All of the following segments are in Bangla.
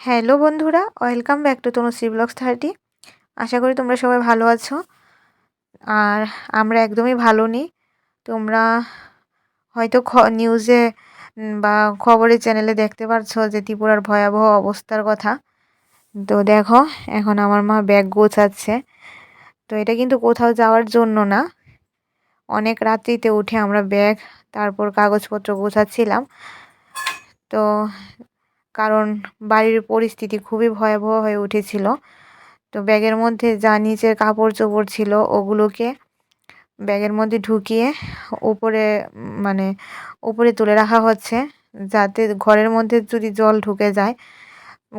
হ্যালো বন্ধুরা, welcome back to Tanushree blogs thirty. আশা করি তোমরা সবাই ভালো আছো। আর আমরা একদমই ভালো নেই। তোমরা হয়তো নিউজে বা খবরের চ্যানেলে দেখতে পারছ যে ত্রিপুরার ভয়াবহ অবস্থার কথা। তো দেখো, এখন আমার মা ব্যাগ গোছাচ্ছে। তো এটা কিন্তু কোথাও যাওয়ার জন্য না। অনেক রাত্রিতে উঠে আমরা ব্যাগ, তারপর কাগজপত্র গোছাচ্ছিলাম। তো কারণ বাড়ির পরিস্থিতি খুবই ভয়াবহ হয়ে উঠেছিল। তো ব্যাগের মধ্যে যা নিচের কাপড় চোপড় ছিল ওগুলোকে ব্যাগের মধ্যে ঢুকিয়ে উপরে মানে উপরে তুলে রাখা হচ্ছে যাতে ঘরের মধ্যে যদি জল ঢুকে যায়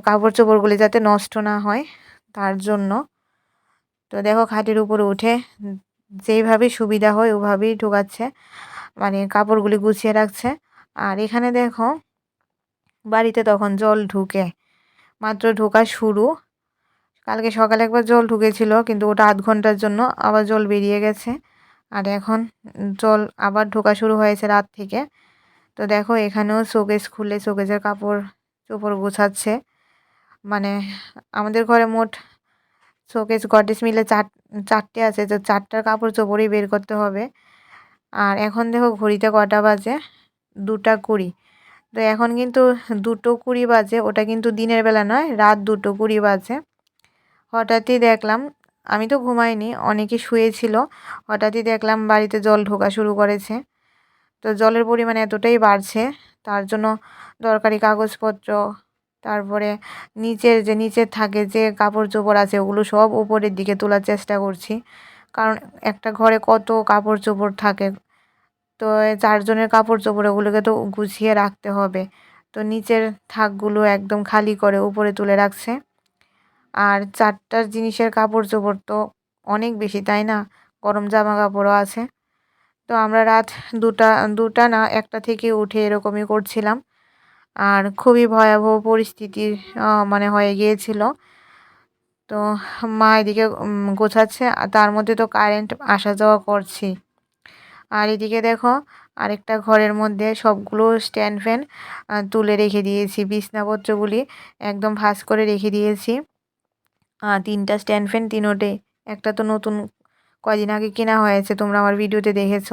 কাপড় চোপড়গুলি যাতে নষ্ট না হয় তার জন্য। তো দেখো খাটের উপরে উঠে যেইভাবে সুবিধা হয় ওভাবেই ঢুকাচ্ছে মানে কাপড়গুলি গুছিয়ে রাখছে। আর এখানে দেখো বাড়িতে তখন জল ঢুকে, মাত্র ঢোকা শুরু। কালকে সকালে একবার জল ঢুকেছিল, কিন্তু ওটা আধ ঘণ্টার জন্য আবার জল বেরিয়ে গেছে। আর এখন জল আবার ঢোকা শুরু হয়েছে রাত থেকে। তো দেখো, এখানেও শোকেস খুলে শোকেসের কাপড় চোপড় গোছাচ্ছে। মানে আমাদের ঘরে মোট শোকেস গডেস মিলে চার, চারটে আছে, তো চারটার কাপড় চোপড়ই বের করতে হবে। আর এখন দেখো, ঘড়িতে কটা বাজে? দুটা কুড়ি। তো এখন কিন্তু দুটো কুড়ি বাজে, ওটা কিন্তু দিনের বেলা নয়, রাত দুটো কুড়ি বাজে। হঠাৎই দেখলাম, আমি তো ঘুমাইনি, অনেকে শুয়েছিল, হঠাৎই দেখলাম বাড়িতে জল ঢোকা শুরু করেছে। তো জলের পরিমাণ এতটাই বাড়ছে, তার জন্য দরকারি কাগজপত্র, তারপরে নিচের যে নিচের থাকে যে কাপড় চোপড় আছে, ওগুলো সব উপরের দিকে তোলার চেষ্টা করছি। কারণ একটা ঘরে কত কাপড় চোপড় থাকে তো চারজনের কাপড় চোপড় ওগুলোকে তো গুছিয়ে রাখতে হবে। তো নিচের থাকগুলো একদম খালি করে উপরে তুলে রাখছে। আর চারটার জিনিসের কাপড় চোপড় তো অনেক বেশি, তাই না? গরম জামা কাপড়ও আছে। তো আমরা রাত দুটা দুটা না একটা থেকে উঠে এরকমই করছিলাম। আর খুবই ভয়াবহ পরিস্থিতির মানে হয়ে গিয়েছিল। তো মা এদিকে গোছাচ্ছে তার মধ্যে তো কারেন্ট আসা যাওয়া করছি আর এদিকে দেখো, আরেকটা ঘরের মধ্যে সবগুলো স্ট্যান্ড ফ্যান তুলে রেখে দিয়েছি। বিছনাপত্রগুলি একদম ভাস করে রেখে দিয়েছি। তিনটা স্ট্যান্ড ফ্যান, তিনোটে, একটা তো নতুন কদিন আগে কেনা হয়েছে, তোমরা আমার ভিডিওতে দেখেছ।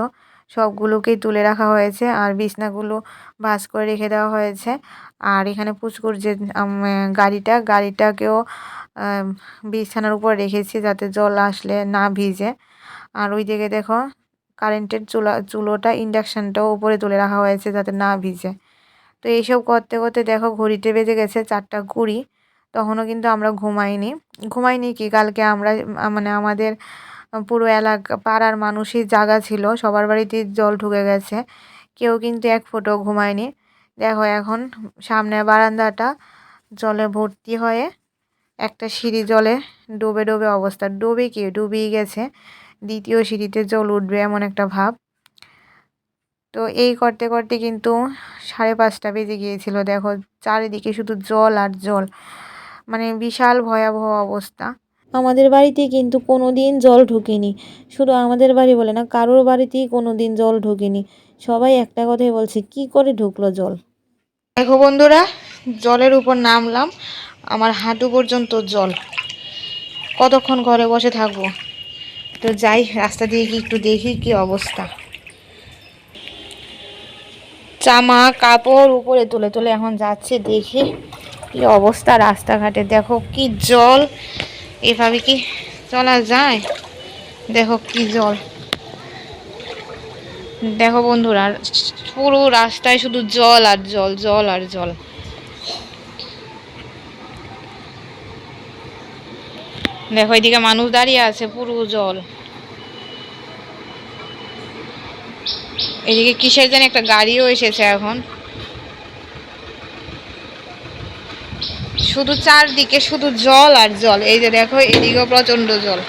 সবগুলোকেই তুলে রাখা হয়েছে আর বিছনাগুলো ভাস করে রেখে দেওয়া হয়েছে। আর এখানে পুচকুর যে গাড়িটা, গাড়িটাকেও বিছানার উপর রেখেছি যাতে জল আসলে না ভিজে। আর ওই দিকে দেখো কারেন্টের চুলা, চুলোটা ইন্ডাকশানটাও উপরে তুলে রাখা হয়েছে যাতে না ভিজে। তো এইসব করতে করতে দেখো ঘড়িতে বেজে গেছে চারটা কুড়ি, তখনও কিন্তু আমরা ঘুমাইনি। ঘুমাইনি কি? কালকে আমরা মানে আমাদের পুরো এলাকা, পাড়ার মানুষই জাগা ছিল, সবার বাড়িতে জল ঢুকে গেছে। কেউ কিন্তু এক ফোটো ঘুমায়নি। দেখো এখন সামনের বারান্দাটা জলে ভর্তি হয়ে একটা সিঁড়ি জলে ডুবে ডুবে অবস্থা। ডুবে কি? ডুবেই গেছে। দ্বিতীয় সিঁড়িতে জল উঠবে এমন একটা ভাব। তো এই করতে করতে কিন্তু সাড়ে পাঁচটা বেজে গিয়েছিল দেখো চারিদিকে শুধু জল আর জল। মানে বিশাল ভয়াবহ অবস্থা। আমাদের বাড়িতে কিন্তু কোনো দিন জল ঢোকেনি। শুধু আমাদের বাড়ি বলে না কারোর বাড়িতেই কোনো দিন জল ঢোকেনি। সবাই একটা কথাই বলছে কি করে ঢুকলো জল? দেখো বন্ধুরা জলের উপর নামলাম। আমার হাঁটু পর্যন্ত জল। কতক্ষণ ঘরে বসে থাকব? তো যাই, রাস্তা দিয়ে কি একটু দেখি কি অবস্থা। জামা, কাপড় উপরে তুলে তুলে এখন যাচ্ছে, দেখি কি অবস্থা রাস্তাঘাটে। দেখো কি জল। এভাবে কি চলা যায়? দেখো কি জল। দেখো বন্ধুরা, পুরো রাস্তায় শুধু জল আর জল জল আর জল। দেখো এদিকে মানুষ দাঁড়িয়ে আছে, পুরো জল। এদিকে কিসের যেন একটা গাড়িও এসেছে এখন। শুধু চারদিকে, শুধু জল আর জল। এই যে দেখো, এদিকেও প্রচণ্ড জল।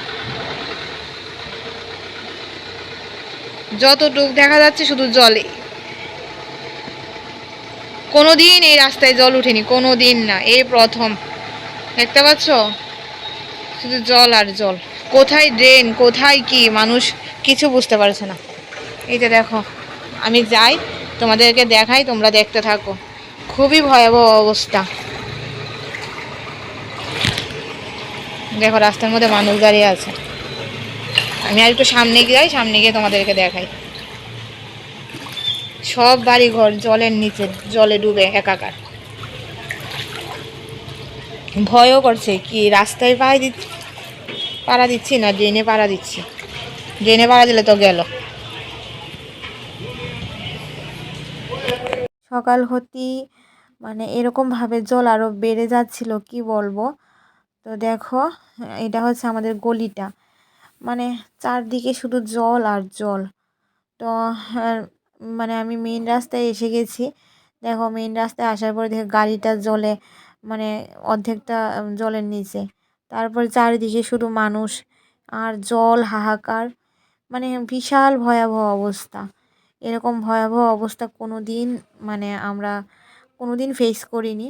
যতটুক দেখা যাচ্ছে শুধু জল। কোনোদিন এই রাস্তায় জল উঠেনি কোনো দিন না। এই প্রথম। দেখতে পাচ্ছ? শুধু জল আর জল। কোথায় ড্রেন কোথায় কি? মানুষ কিছু বুঝতে পারছে না। এই যে দেখো। আমি যাই, তোমাদেরকে দেখাই, তোমরা দেখতে থাকো। খুবই ভয়াবহ অবস্থা। দেখো, রাস্তার মধ্যে মানুষ দাঁড়িয়ে আছে। আমি আর একটু সামনে গিয়ে যাই, সামনে গিয়ে তোমাদেরকে দেখাই। সব বাড়ি ঘর জলের নিচে, জলে ডুবে, একাকার। ভয়ও করছে, কি রাস্তায় পাড়া দিচ্ছি পাড়া দিচ্ছি না, ড্রেনে পাড়া দিচ্ছি। ড্রেনে পাড়া দিলে তো গেল। সকাল হতেই মানে এরকমভাবে জল আরও বেড়ে যাচ্ছিল, কি বলব? তো দেখো, এটা হচ্ছে আমাদের গলিটা। মানে চারদিকে শুধু জল আর জল। তো মানে আমি মেন রাস্তায় এসে গেছি। দেখো মেন রাস্তায় আসার পরে দেখো গাড়িটা জলে মানে অর্ধেকটা জলের নিচে। তারপর চারিদিকে শুধু মানুষ আর জল, হাহাকার। মানে বিশাল ভয়াবহ অবস্থা। এরকম ভয়াবহ অবস্থা কোনো দিন মানে আমরা কোনো দিন ফেস করিনি।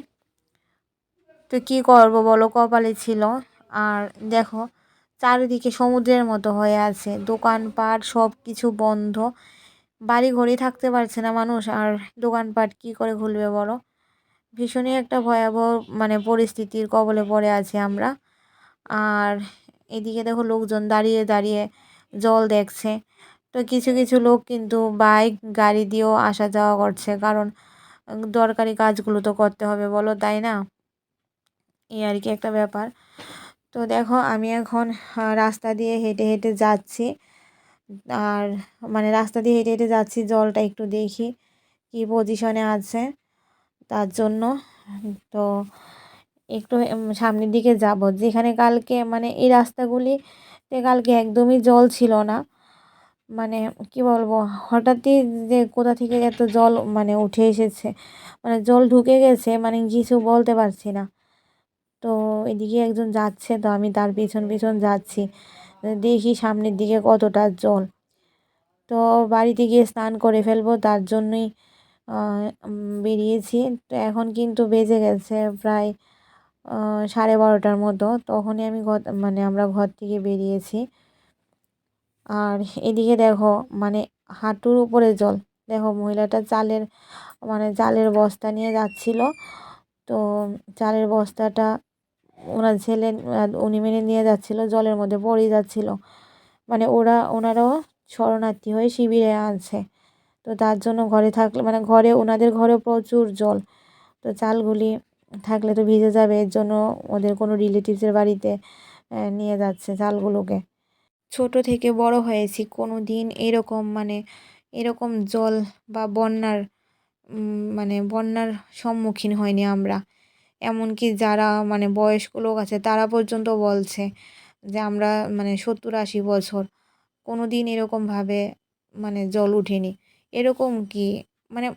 তো কী করব বলো? কপালে ছিল। আর দেখো, চারিদিকে সমুদ্রের মতো হয়ে আছে। দোকানপাট সব কিছু বন্ধ। বাড়ি ঘরেই থাকতে পারছে না মানুষ। আর দোকানপাট কী করে খুলবে বলো? ভীষণই একটা ভয়াবহ মানে পরিস্থিতির কবলে পড়ে আছি আমরা। আর এদিকে দেখো লোকজন দাঁড়িয়ে দাঁড়িয়ে জল দেখছে। তো কিছু কিছু লোক কিন্তু বাইক, গাড়ি দিয়েও আসা যাওয়া করছে। কারণ দরকারি কাজগুলো তো করতে হবে, বলো, তাই না? এই আর কি একটা ব্যাপার। তো দেখো, আমি এখন রাস্তা দিয়ে হেঁটে হেঁটে যাচ্ছি। আর মানে রাস্তা দিয়ে হেঁটে হেঁটে যাচ্ছি, জলটা একটু দেখি কী পজিশনে আছে তার জন্য। তো একটু সামনের দিকে যাব। যেখানে কালকে মানে এই রাস্তাগুলিতে কালকে একদমই জল ছিল না। মানে কি বলব, হঠাৎই যে কোথা থেকে এত জল মানে উঠে এসেছে মানে জল ঢুকে গেছে মানে কিছু বলতে পারছি না। তো এদিকে একজন যাচ্ছে, তো আমি তার পিছন পিছন যাচ্ছি। দেখি সামনের দিকে কতটা জল। তো বাড়িতে গিয়ে স্নান করে ফেলব, তার জন্যই বেরিয়েছি। তো এখন কিন্তু বেজে গেছে প্রায় সাড়ে বারোটার মতো। তখনই আমি ঘর মানে আমরা ঘর থেকে বেরিয়েছি। আর এদিকে দেখো মানে হাঁটুর উপরে জল। দেখো, মহিলাটা চালের মানে চালের বস্তা নিয়ে যাচ্ছিল। তো চালের বস্তাটা ওনার ছেলে, উনি মেনে নিয়ে যাচ্ছিল, জলের মধ্যে পড়ে যাচ্ছিল। মানে ওরা, ওনারাও শরণার্থী হয়ে শিবিরে আছে। তো তার জন্য ঘরে থাকলে মানে ঘরে, ওনাদের ঘরে প্রচুর জল। তো চালগুলি থাকলে তো ভিজে যাবে, এর জন্য ওদের কোনো রিলেটিভসের বাড়িতে নিয়ে যাচ্ছে চালগুলোকে। ছোট থেকে বড় হয়েছি কোনো দিন এরকম মানে এরকম জল বা বন্যার মানে বন্যার সম্মুখীন হয়নি আমরা। এমনকি যারা মানে বয়স্ক লোক আছে তারা পর্যন্ত বলছে যে আমরা মানে সত্তর আশি বছর কোনো দিন এরকমভাবে মানে জল উঠেনি। এরকম কি? মানে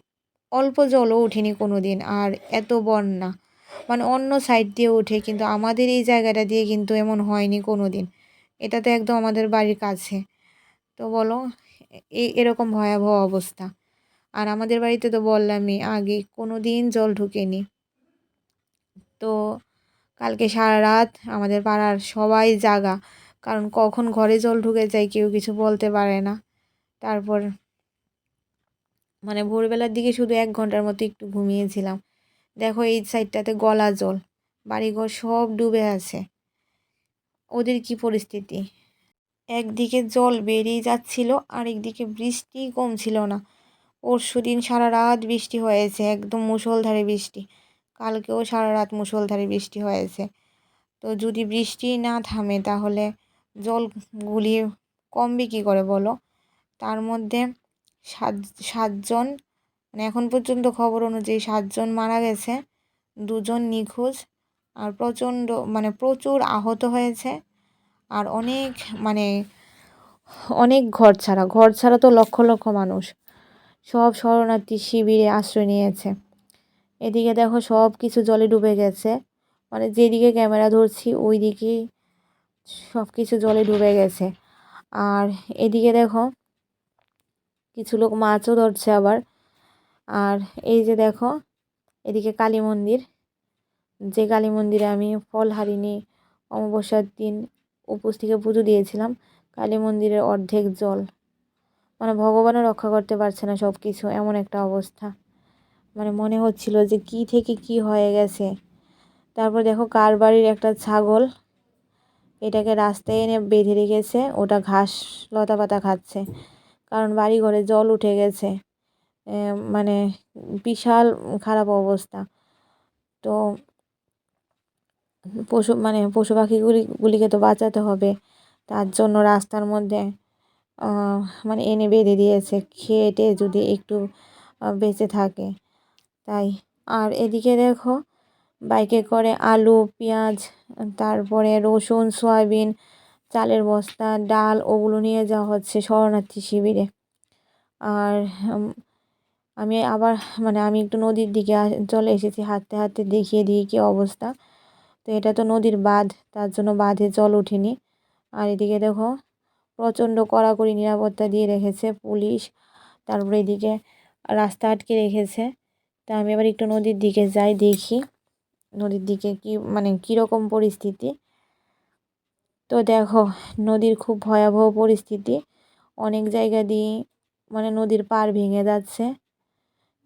অল্প জলও উঠেনি কোনো দিন আর এত বন্যা। মানে অন্য সাইড দিয়ে ওঠে কিন্তু আমাদের এই জায়গাটা দিয়ে কিন্তু এমন হয়নি কোনো দিন এটা তো একদম আমাদের বাড়ির কাছে। তো বলো এই এরকম ভয়াবহ অবস্থা। আর আমাদের বাড়িতে তো বললামই, আগে কোনো দিন জল ঢুকেনি। তো কালকে সারা রাত আমাদের পাড়ার সবাই জাগা, কারণ কখন ঘরে জল ঢুকে যায় কেউ কিছু বলতে পারে না। তারপর মানে ভোরবেলার দিকে শুধু এক ঘণ্টার মতো একটু ঘুমিয়েছিলাম। দেখো এই সাইডটাতে গলা জল, বাড়িঘর সব ডুবে আছে। ওদের কি পরিস্থিতি? একদিকে জল বেরিয়ে যাচ্ছিল আর একদিকে বৃষ্টি কমছিল না। পরশু দিন সারা রাত বৃষ্টি হয়েছে, একদম মুষলধারে বৃষ্টি। কালকেও সারা রাত মুষলধারে বৃষ্টি হয়েছে। তো যদি বৃষ্টি না থামে তাহলে জল গুলিয়ে কমবে কী করে বলো? তার মধ্যে সাত, সাতজন মানে এখন পর্যন্ত খবর অনুযায়ী সাতজন মারা গেছে, দুজন নিখোঁজ আর প্রচণ্ড মানে প্রচুর আহত হয়েছে। আর অনেক মানে অনেক ঘর ছাড়া ঘর ছাড়া তো লক্ষ লক্ষ মানুষ। সব শরণার্থী শিবিরে আশ্রয় নিয়েছে। এদিকে দেখো সব কিছু জলে ডুবে গেছে। মানে যেদিকে ক্যামেরা ধরছি ওই দিকেই সব কিছু জলে ডুবে গেছে। আর এদিকে দেখো কিছু লোক মাছও ধরছে আবার। আর এই যে দেখো, এদিকে কালী মন্দির। যে কালী মন্দিরে আমি ফল হারিনি, অমাবস্যার দিন উপোস থেকে পুজো দিয়েছিলাম, কালী মন্দিরের অর্ধেক জল। মানে ভগবানও রক্ষা করতে পারছে না সব কিছু এমন একটা অবস্থা। মানে মনে হচ্ছিল যে কি থেকে কি হয়ে গেছে। তারপর দেখো কার বাড়ির একটা ছাগল, এটাকে রাস্তায় এনে বেঁধে রেখেছে, ওটা ঘাস লতা পাতা খাচ্ছে। কারণ বাড়ি ঘরে জল উঠে গেছে। মানে বিশাল খারাপ অবস্থা। তো পশু মানে পশু পাখিগুলি, গুলিকে তো বাঁচাতে হবে। তার জন্য রাস্তার মধ্যে মানে এনে বেঁধে দিয়েছে। খেয়ে যদি একটু বেঁচে থাকে। তাই, আর এদিকে দেখো, বাইকে করে আলু, পেঁয়াজ, তারপরে রসুন, সয়াবিন, চালের বস্তা, ডাল, ওগুলো নিয়ে যাওয়া হচ্ছে শরণার্থী শিবিরে। আর আমি আবার মানে আমি একটু নদীর দিকে চলে এসেছি, হাঁটতে হাঁটতে দেখিয়ে দিই কী অবস্থা। তো এটা তো নদীর বাঁধ, তার জন্য বাঁধে জল ওঠেনি। আর এদিকে দেখো, প্রচণ্ড কড়াকড়ি নিরাপত্তা দিয়ে রেখেছে পুলিশ, তারপরে এদিকে রাস্তা আটকে রেখেছে। তা আমি এবার একটু নদীর দিকে যাই, দেখি নদীর দিকে কি মানে কীরকম পরিস্থিতি। তো দেখো, নদীর খুব ভয়াবহ পরিস্থিতি। অনেক জায়গা দিয়ে মানে নদীর পার ভেঙে যাচ্ছে।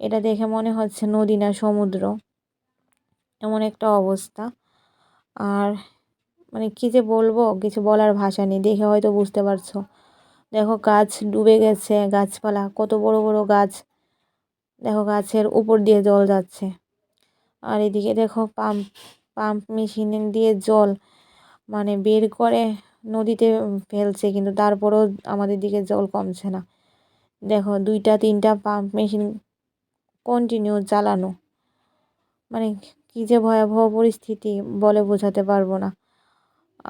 এটা দেখে মনে হচ্ছে নদী না সমুদ্র, এমন একটা অবস্থা। আর মানে কী যে বলব, কিছু বলার ভাষা নেই। দেখে হয়তো বুঝতে পারছ। দেখো গাছ ডুবে গেছে, গাছপালা, কত বড় বড় গাছ। দেখো গাছের উপর দিয়ে জল যাচ্ছে। আর এদিকে দেখো পাম্প পাম্প মেশিন দিয়ে জল মানে বের করে নদীতে ফেলছে, কিন্তু তারপরেও আমাদের দিকে জল কমছে না। দেখো দুইটা, তিনটা পাম্প মেশিন কন্টিনিউ চালানো মানে কী যে ভয়াবহ পরিস্থিতি বলে বোঝাতে পারব না।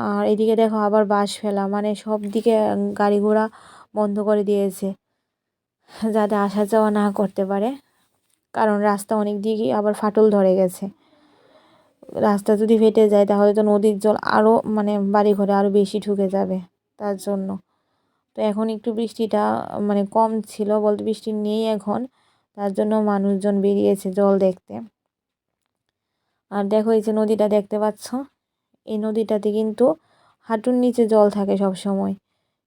আর এদিকে দেখো আবার বাস ফেলা মানে সব দিকে গাড়ি ঘোড়া বন্ধ করে দিয়েছে, যাতে আসা যাওয়া না করতে পারে। কারণ রাস্তা অনেক দিকেই আবার ফাটল ধরে গেছে। রাস্তা যদি ফেটে যায়, তাহলে তো নদীর জল আরও মানে বাড়ি ঘরে আরও বেশি ঢুকে যাবে তার জন্য। তো এখন একটু বৃষ্টিটা মানে কম ছিল, বলতে বৃষ্টি নেই এখন, তার জন্য মানুষজন বেরিয়েছে জল দেখতে। আর দেখো এই যে নদীটা দেখতে পাচ্ছ? এই নদীটাতে কিন্তু হাঁটুর নিচে জল থাকে সব সময়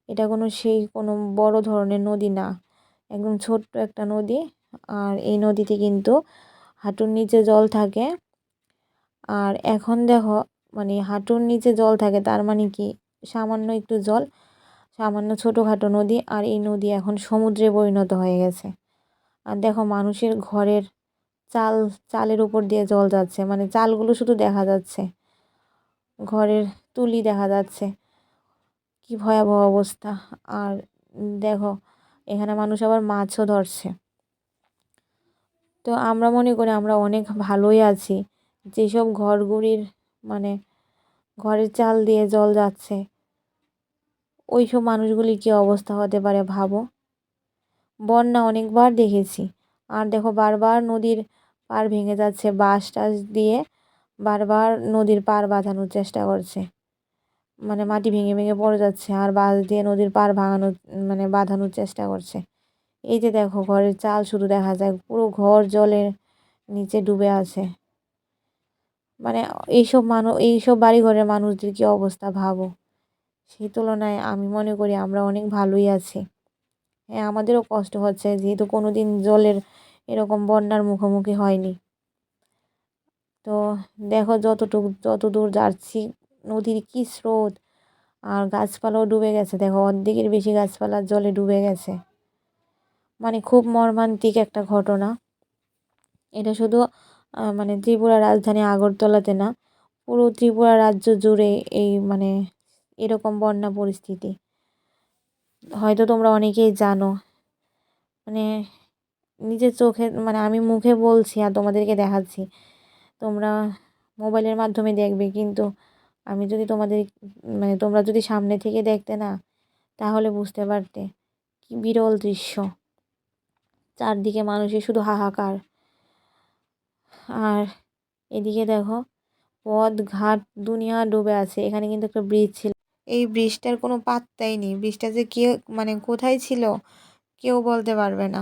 এটা কোনো সেই কোনো বড় ধরনের নদী না। একদম ছোট্ট একটা নদী। আর এই নদীতে কিন্তু হাঁটুর নিচে জল থাকে। আর এখন দেখো মানে হাঁটুর নিচে জল থাকে, তার মানে কি? সামান্য একটু জল, সামান্য ছোটোখাটো নদী, আর এই নদী এখন সমুদ্রে পরিণত হয়ে গেছে। আর দেখো মানুষের ঘরের চাল, চালের উপর দিয়ে জল যাচ্ছে। মানে চালগুলো শুধু দেখা যাচ্ছে। ঘরের তুলি দেখা যাচ্ছে। কি ভয়াবহ অবস্থা। আর দেখো, এখানে মানুষ আবার মাছও ধরছে। তো আমরা মনে করি আমরা অনেক ভালোই আছি। যেসব ঘরগুড়ির মানে ঘরের চাল দিয়ে জল যাচ্ছে ওই সব মানুষগুলি কী অবস্থা হতে পারে ভাবো? বন্যা অনেকবার দেখেছি। আর দেখো বারবার নদীর পার ভেঙে যাচ্ছে বাঁশ টাস দিয়ে, বারবার নদীর পার বাঁধানোর চেষ্টা করছে। মানে মাটি ভেঙে ভেঙে পড়ে যাচ্ছে আর বাঁশ দিয়ে নদীর পার ভাঙানোর মানে বাঁধানোর চেষ্টা করছে। এই যে দেখো, ঘরের চাল শুধু দেখা যায়, পুরো ঘর জলের নিচে ডুবে আছে। মানে এইসব মানুষ এইসব বাড়িঘরের মানুষদের কী অবস্থা ভাবো? সেই তুলনায় আমি মনে করি আমরা অনেক ভালোই আছি। হ্যাঁ আমাদেরও কষ্ট হচ্ছে, যেহেতু কোনো দিন জলের এরকম বন্যার মুখোমুখি হয়নি। তো দেখো যতটুকু, যত দূর যাচ্ছি, নদীর কী স্রোত, আর গাছপালাও ডুবে গেছে। দেখো অর্ধেকের বেশি গাছপালার জলে ডুবে গেছে। মানে খুব মর্মান্তিক একটা ঘটনা। এটা শুধু মানে ত্রিপুরা রাজধানী আগরতলাতে না, পুরো ত্রিপুরা রাজ্য জুড়ে এই মানে এরকম বন্যা পরিস্থিতি। হয়তো তোমরা অনেকেই জানো। মানে নিজের চোখে মানে আমি মুখে বলছি আর তোমাদেরকে দেখাচ্ছি। তোমরা মোবাইলের মাধ্যমে দেখবে, কিন্তু আমি যদি তোমাদের মানে তোমরা যদি সামনে থেকে দেখতে না, তাহলে বুঝতে পারতে কি বিরল দৃশ্য। চারদিকে মানুষের শুধু হাহাকার। আর এদিকে দেখো, পথ ঘাট দুনিয়া ডুবে আছে। এখানে কিন্তু একটা ব্রিজ ছিল। এই ব্রিজটার কোনো পাত্তাই নেই। ব্রিজটা যে কে মানে কোথায় ছিল, কেউ বলতে পারবে না।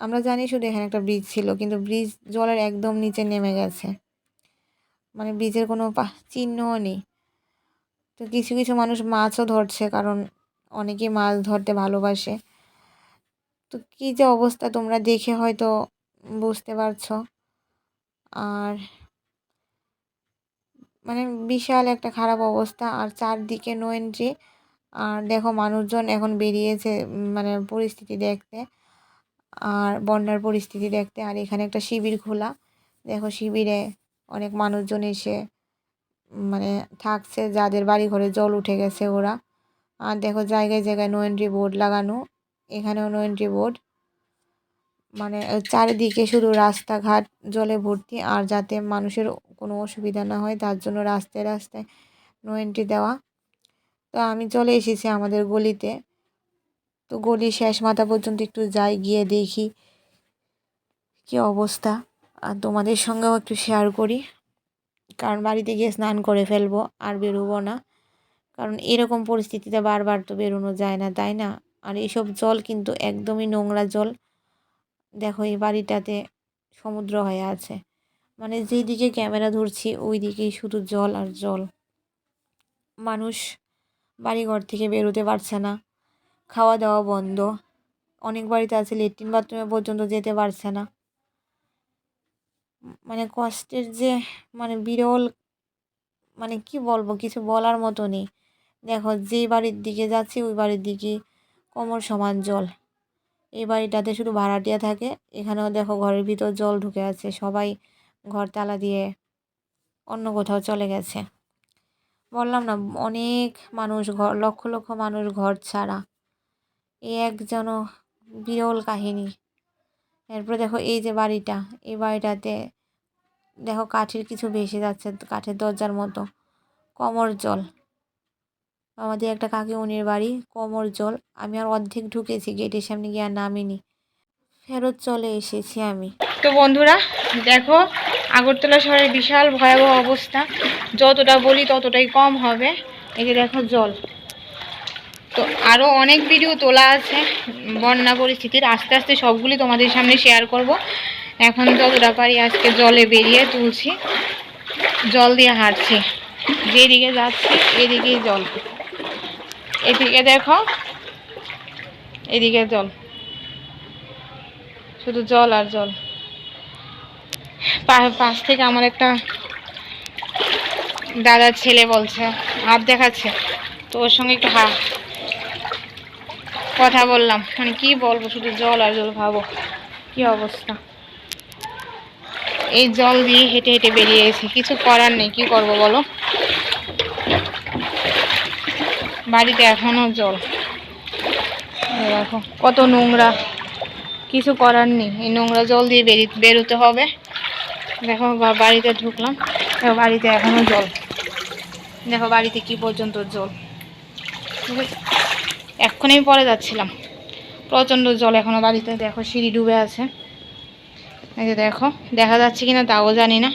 আমরা জানি শুধু এখানে একটা ব্রিজ ছিল, কিন্তু ব্রিজ জলের একদম নিচে নেমে গেছে। মানে ব্রিজের কোনো চিহ্নও নেই। তো কিছু কিছু মানুষ মাছও ধরছে, কারণ অনেকেই মাছ ধরতে ভালোবাসে। তো কী যে অবস্থা, তোমরা দেখে হয়তো বুঝতে পারছ। আর মানে বিশাল একটা খারাপ অবস্থা, আর চারদিকে নো এন্ট্রি আর দেখো, মানুষজন এখন বেরিয়েছে মানে পরিস্থিতি দেখতে। আর বন্যার পরিস্থিতি দেখতে, আর এখানে একটা শিবির খোলা। দেখো শিবিরে অনেক মানুষজন এসে মানে থাকছে, যাদের বাড়ি ঘরে জল উঠে গেছে ওরা। আর দেখো জায়গায় জায়গায় নো এন্ট্রি বোর্ড লাগানো, এখানেও নো এন্ট্রি বোর্ড মানে চারিদিকে শুধু রাস্তাঘাট, জলে ভর্তি, আর যাতে মানুষের কোনো অসুবিধা না হয়, তার জন্য রাস্তায় রাস্তায় নো এন্ট্রি দেওয়া। তো আমি চলে এসেছি আমাদের গলিতে। তো গলি শেষ, মাথা পর্যন্ত একটু যাই, গিয়ে দেখি কি অবস্থা। আর তোমাদের সঙ্গেও একটু শেয়ার করি। কারণ বাড়িতে গিয়ে স্নান করে ফেলব, আর বেরোবো না। কারণ এরকম পরিস্থিতিতে বারবার তো বেরোনো যায় না, তাই না? আর এসব জল কিন্তু একদমই নোংরা জল। দেখো, এই বাড়িটাতে সমুদ্র হয়ে আছে। মানে যেদিকে ক্যামেরা ধরছি, ওই দিকেই শুধু জল আর জল। মানুষ বাড়িঘর থেকে বেরোতে পারছে না। খাওয়া দাওয়া বন্ধ। অনেক বাড়িতে আছে, লেট্রিন বাথরুমে পর্যন্ত যেতে পারছে না। মানে কষ্টের যে মানে বিরল মানে কি বলব, কিছু বলার মতো নেই। দেখো, যেই বাড়ির দিকে যাচ্ছি, ওই বাড়ির দিকে কোমর সমান জল। এই বাড়িটাতে শুধু ভাড়াটিয়া থাকে, এখানেও দেখো ঘরের ভিতর জল ঢুকে আছে, সবাই ঘর তালা দিয়ে অন্য কোথাও চলে গেছে। বললাম না, অনেক মানুষ ঘর, লক্ষ লক্ষ মানুষ ঘর ছাড়া। এই এক যেন বিরল কাহিনী। এরপরে দেখো এই যে বাড়িটা, এই বাড়িটাতে দেখো কাঠের কিছু ভেসে যাচ্ছে, কাঠের দরজার মতো। কমর জল। আমাদের একটা কাকিমণির বাড়ি, কোমর জল। আমি আর অর্ধেক ঢুকেছি, গেটের সামনে গিয়ে আর নামিনি। ফেরত চলে এসেছি আমি। তো বন্ধুরা, দেখো আগরতলা শহরের বিশাল ভয়াবহ অবস্থা। যতটা বলি ততটাই কম হবে। এই যে দেখো জল। তো আরও অনেক ভিডিও তোলা আছে, বন্যা পরিস্থিতির। আস্তে আস্তে সবগুলি তোমাদের সামনে শেয়ার করব। এখন যতটা পারি আজকে জলে বেরিয়ে তুলছি। জল দিয়ে হাঁটছি। যেদিকে যাচ্ছি, এদিকেই জল। এদিকে দেখো, এদিকে জল। শুধু জল আর জল। পাশ থেকে আমার একটা দাদার ছেলে বলছে, হাত দেখাচ্ছে। তো ওর সঙ্গে একটু হা কথা বললাম। মানে কি বলব, শুধু জল আর জল ভাবো। কি অবস্থা? এই জল দিয়ে হেঁটে হেঁটে বেরিয়েছি কিছু করার নেই, কি করব বলো? বাড়িতে এখনও জল। দেখো, কত নোংরা। কিছু করার নেই। এই নোংরা জল দিয়ে বেরি, বেরোতে হবে। দেখো বাড়িতে ঢুকলাম। দেখো, বাড়িতে এখনও জল। দেখো, বাড়িতে কি পর্যন্ত জল। ঠিক আছে? এক্ষুনি আমি পরে যাচ্ছিলাম। প্রচণ্ড জল এখনও বাড়িতে। দেখো, সিঁড়ি ডুবে আছে। এই যে দেখো, দেখা যাচ্ছে কিনা তাও জানি না।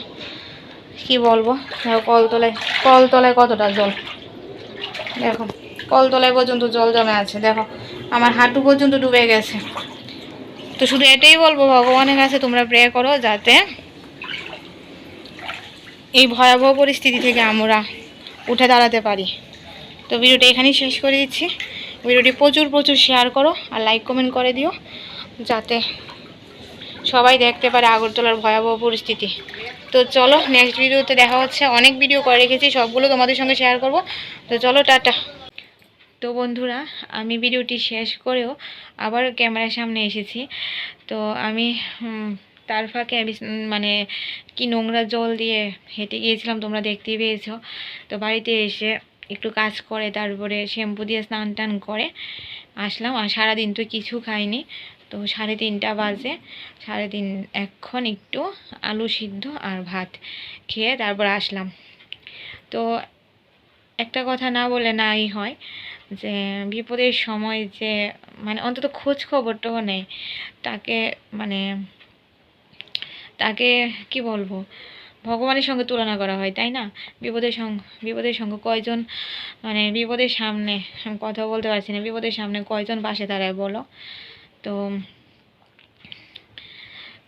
কি বলব? দেখো, কলতলায় কলতলায় কতটা জল। দেখো, কলতলায় পর্যন্ত জল জমে আছে। দেখো, আমার হাঁটু পর্যন্ত ডুবে গেছে। তো শুধু এটাই বলব, ভগবানের কাছে তোমরা প্রে করো যাতে এই ভয়াবহ পরিস্থিতি থেকে আমরা উঠে দাঁড়াতে পারি। তো ভিডিওটা এখানেই শেষ করে দিচ্ছি। ভিডিওটি প্রচুর প্রচুর শেয়ার করো আর লাইক কমেন্ট করে দিও, যাতে সবাই দেখতে পারে আগরতলার ভয়াবহ পরিস্থিতি। তো চলো নেক্সট ভিডিওতে দেখা হচ্ছে। অনেক ভিডিও করে রেখেছি, সবগুলো তোমাদের সঙ্গে শেয়ার করব। তো চলো, টাটা। তো বন্ধুরা, আমি ভিডিওটি শেষ করেও আবার ক্যামেরার সামনে এসেছি। তো আমি তার ফাঁকে মানে কি নোংরা জল দিয়ে হেঁটে গিয়েছিলাম, তোমরা দেখতেই পেয়েছ। তো বাড়িতে এসে একটু কাজ করে, তারপরে শ্যাম্পু দিয়ে স্নান টান করে আসলাম। আর সারাদিন তো কিছু খাইনি। তো সাড়ে তিনটা বাজে। সাড়ে তিন, এখন একটু আলু সিদ্ধ আর ভাত খেয়ে তারপর আসলাম। তো একটা কথা না বলে নাই হয় যে, বিপদের সময় যে মানে অন্তত খোঁজ খবরটাও নেই। তাকে মানে তাকে কি বলব? ভগবানের সঙ্গে তুলনা করা হয়, তাই না? বিপদের সঙ্গ বিপদের সঙ্গে কয়জন মানে বিপদের সামনে, আমি কথা বলতে পারছি না, বিপদের সামনে কয়জন পাশে দাঁড়ায় বলো? তো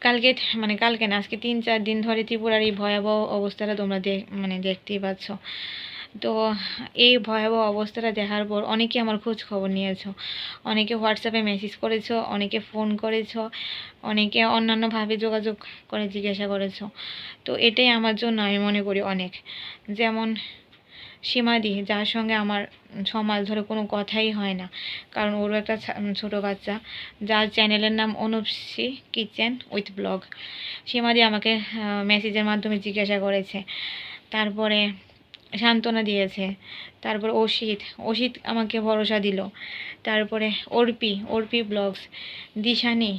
কালকে মানে কালকে না, আজকে তিন চার দিন ধরে ত্রিপুরার এই ভয়াবহ অবস্থাটা তোমরা মানে দেখতেই পাচ্ছ। তো এই ভয়াবহ অবস্থাটা দেখার পর অনেকে আমার খোঁজ খবর নিয়েছো। অনেকে হোয়াটসঅ্যাপে মেসেজ করেছ, অনেকে ফোন করেছ, অনেকে অন্যান্যভাবে যোগাযোগ করে জিজ্ঞাসা করেছ। তো এটাই আমার জন্য আমি মনে করি অনেক। যেমন সীমাদি যার সঙ্গে আমার মাস ধরে কোনো কথাই হয় না। কারণ ওরও একটা ছোট বাচ্চা। যার চ্যানেলের নাম অনুপসী কিচেন উইথ ব্লগ। সীমাদি আমাকে মেসেজের মাধ্যমে জিজ্ঞাসা করেছে। তারপরে সান্ত্বনা দিয়েছে। তারপর অসিত অসিত আমাকে ভরসা দিল। তারপরে অর্পি অর্পি ব্লগস, দিশানি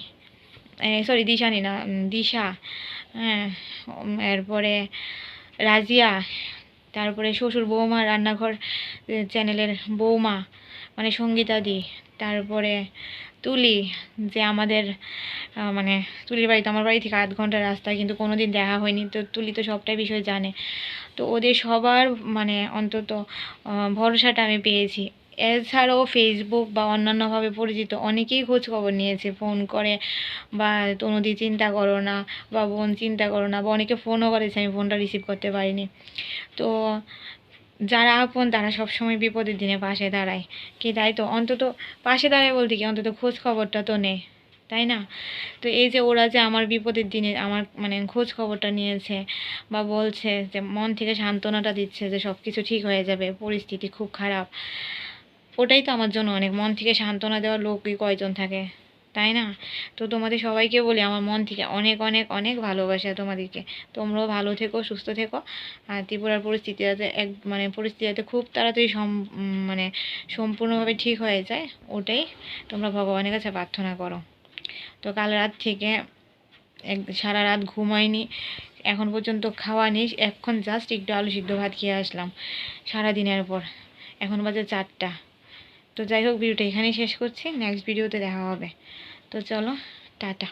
সরি দিশানি না দিশা হ্যাঁ এরপরে রাজিয়া তারপরে শ্বশুর বৌমা রান্নাঘর চ্যানেলের বৌমা মানে সঙ্গীতাদি তারপরে তুলি, যে আমাদের মানে তুলির বাড়িতে আমার বাড়ি থেকে আধ ঘণ্টা রাস্তা কিন্তু কোনো দিন দেখা হয়নি। তো তুলি তো সবটাই বিষয় জানে। তো ওদের সবার মানে অন্তত ভরসাটা আমি পেয়েছি। এছাড়াও ফেসবুক বা অন্যান্যভাবে পরিচিত অনেকেই খোঁজ খবর নিয়েছে। ফোন করে বা তনুদি চিন্তা করো না বা বোন চিন্তা করো না বা অনেকে ফোনও করেছে, আমি ফোনটা রিসিভ করতে পারিনি। তো যারা আপন, তারা সবসময় বিপদের দিনে পাশে দাঁড়ায়। কি তাই তো? অন্তত পাশে দাঁড়ায় বলতে কি? অন্তত খোঁজ খবরটা তো নেই তাই না? তো এই যে ওরা যে আমার বিপদের দিনে আমার মানে খোঁজ খবরটা নিয়েছে বা বলছে যে মন থেকে সান্ত্বনাটা দিচ্ছে যে সব কিছু ঠিক হয়ে যাবে, পরিস্থিতি খুব খারাপ। ওটাই তো আমার জন্য অনেক। মন থেকে সান্ত্বনা দেওয়ার লোকই কয়জন থাকে, তাই না? তো তোমাদের সবাইকে বলি, আমার মন থেকে অনেক অনেক অনেক ভালোবাসা তোমাদেরকে। তোমরাও ভালো থেকো, সুস্থ থেকো। আর ত্রিপুরার পরিস্থিতি যাতে এক মানে পরিস্থিতি যাতে খুব তাড়াতাড়ি সম মানে সম্পূর্ণভাবে ঠিক হয়ে যায়, ওটাই তোমরা ভগবানের কাছে প্রার্থনা করো। তো কাল রাত থেকে এক, সারা রাত ঘুমাইনি, এখন পর্যন্ত খাওয়া নেই, এখন জাস্ট একটু আলু সিদ্ধ ভাত খেয়ে আসলাম সারা দিনের পর। এখন বাজে চারটা। তো যাই হোক ভিডিওটা এখানেই শেষ করছি। নেক্সট ভিডিওতে দেখা হবে। তো চলো টাটা।